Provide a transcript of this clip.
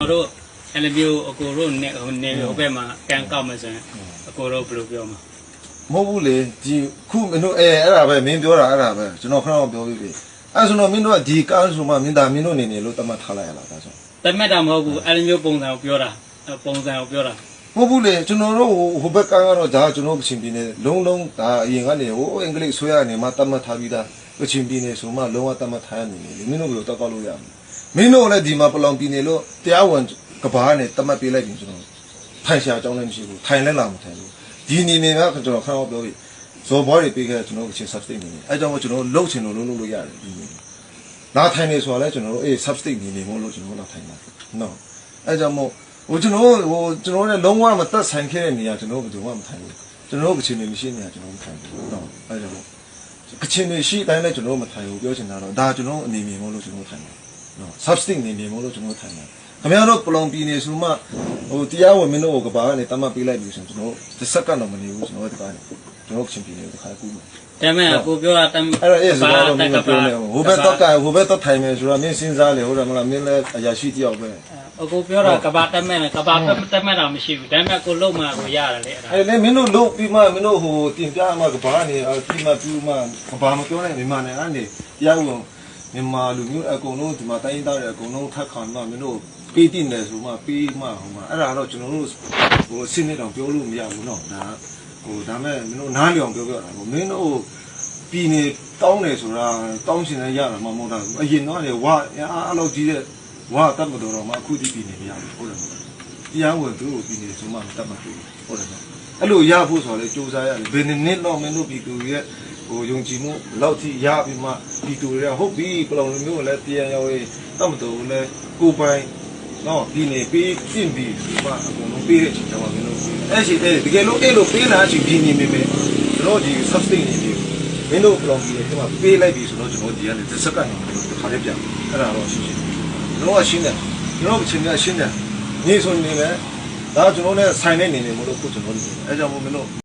ကျွန်တော်တို့အဲ့လိုမျိုးအကိုတို့နေဟိုနေဟိုဘက်မှာကန်ကောက်မယ်ဆိုရင်အကိုတို့ဘယ်လိုပြောမှာမဟုတ်ဘူးလေဒီခုမင်းတို့အဲအဲ့ဒါပဲမင်းပြောတာအဲ့ဒါပဲကျွန်တော်ခဏတော့ပြောပြီးပြီအဲ့ဆိုတော့မင်းတို့ကဒီကားဆိုမှမင်းသားမင်းတို့နေနေလို့တတ်မှတ်ထားလိုက်ရလားဒါဆိုတတ်မှတ်တာမဟုတ်ဘူးအဲ့လိုမျိုးပုံစံကိုပြောတာအဲ့ပုံစံကိုပြောတာမဟုတ်ဘူးလေကျွန်တော်တို့ဟိုဘက်ကားကတော့ဒါကျွန်တော်ကချင်ပြနေလုံးလုံးဒါအရင်ကနေဟိုအင်္ဂလိပ်ဆွဲရနေမှတတ်မှတ်ထားပြီးသားကချင်ပြနေဆိုမှလုံးဝတတ်မှတ်ထားရနေလေမင်းတို့ဘယ်လိုတောက်ကောက်လို့ရမလဲ မင်းတို့လည်းဒီမှာပလောင်ပြနေလို့တရားဝင်ကဘာနဲ့တတ်မှတ်ပေးလိုက်ပြီကျွန်တော်ထိုင်ရှာအကြောင်းလည်းမရှိဘူးထိုင်လည်းလာမထိုင်ဘူးဒီနေနေကကျွန်တော်ခဏတော့ပြောပြီဇော်ဘောတွေပေးခဲ့ကျွန်တော်ကချင် substate နေနေအဲကြောင့်ကျွန်တော်လှုပ်ချင်လို့လှုပ်လို့ရတယ်ဒီနေ့လာထိုင်နေဆိုတာလဲကျွန်တော်တို့အေး substate နေနေမို့လို့ကျွန်တော်လာထိုင်တာနော်အဲကြောင့်မို့ဟိုကျွန်တော်ဟိုကျွန်တော်လည်းလုံးဝမသက်ဆိုင်ခဲ့တဲ့နေရာကျွန်တော်ဘယ်သူမှမထိုင်ဘူးကျွန်တော်ကချင်နေမရှိနေရကျွန်တော်မထိုင်ဘူးနော်အဲကြောင့်မို့ကချင်နေရှိတိုင်းလဲကျွန်တော်မထိုင်ဘူးပြောချင်တာတော့ဒါကျွန်တော်အနေမြင်မို့လို့ကျွန်တော်ထိုင်တယ် နော် substate နေနေမို့လို့ကျွန်တော်ထိုင်တယ်ခင်ဗျားတို့ပလောင်ပြည်နေဆိုမှဟိုတရားဝင်မင်းတို့ကိုကဘာကနေတတ်မှတ်ပေးလိုက်ပြီဆိုရင်ကျွန်တော်တစ်စက္ကန့်တော့မနေဘူးကျွန်တော်ဒီကနေကျွန်တော်ချင်းပြည်နေတခါကူးမယ်ဒါမဲ့အကိုပြောတာတမ်းအဲ့တော့အဲ့စကားတော့မင်းမပြောနဲ့ဟိုဘက်တော့ကဟိုဘက်တော့ထိုင်မယ်ဆိုတော့မင်းစဉ်းစားလေဟုတ်တယ်မလားမင်းလည်းအရာရှိတယောက်ပဲအကိုပြောတာကဘာတတ်မှတ်လဲကဘာတတ်မှတ်တာမရှိဘူးဒါမဲ့ကိုလုံးမှကိုရတယ်လေအဲ့ဒါအဲ့လေမင်းတို့လို့ပြီးမှမင်းတို့ဟိုတင်ပြမှကဘာနေပြီးမှပြီးမှကဘာမပြောနဲ့မြန်မာနိုင်ငံကနေတရားဝင် မြန်မာလူမျိုးအကုန်လုံးဒီမှာတိုင်းသားတွေအကုန်လုံးထပ်ခံမှမင်းတို့ပေးတင်တယ်ဆိုမှပေးမှဟိုမှအဲ့ဒါတော့ကျွန်တော်တို့ဟိုစစ်နေတော့ပြောလို့မရဘူးเนาะဒါဟိုဒါမဲ့မင်းတို့နားလျောင်ပြောပြတာဟိုမင်းတို့ပြည်နေတောင်းတယ်ဆိုတာတောင်းရှင်လည်းရတာမှမဟုတ်တာအရင်တော့လေဝါအားအလောက်ကြီးတဲ့ဝါတတ်မတော်တော့မှအခုဒီပြည်နေမရဘူးဟုတ်တယ်မလားတရားဝင်သူ့ကိုပြည်နေဆိုမှတတ်မှတ်ဘူးဟုတ်တယ်နော် အဲ့လိုရဖို့ဆိုတော့လေစူးစမ်းရတယ်ဘယ်နှစ်နှစ်တော့မင်းတို့ပြည်သူရဲ့ ဟိုယုံကြည်မှုလောက်ထိရပြီးမှပြည်သူတွေကဟုတ်ပြီပလောင်လူမျိုးကိုလည်းတရားရောက်ရေးတတ်မတော်ဘူးလဲကိုပိုင်နော်ဒီနေပေးပြင့်ပြီးဒီမှာအကုန်လုံးပေးတဲ့အချိန်ကျမှမင်းတို့အဲ့ရှိတဲ့တကယ်လို့အဲ့လိုပေးလာအချိန်ဒီနေမိမယ်ကျွန်တော်ဒီ sustain နေပြီမင်းတို့ပလောင်ပြည်ရဲ့ဒီမှာပေးလိုက်ပြီဆိုတော့ကျွန်တော်ဒီကနေတစ်စက္ကန့်တော့ခါလေးပြန်အဲ့ဒါတော့ရှင်းရှင်းကျွန်တော်ကရှင်းတယ်ကျွန်တော်အချိန်ကရှင်းတယ်နေဆိုနေမယ်ဒါကျွန်တော်လည်းဆိုင်နေနေနေမလို့ခုကျွန်တော်နေအဲကြောင့်မို့မင်းတို့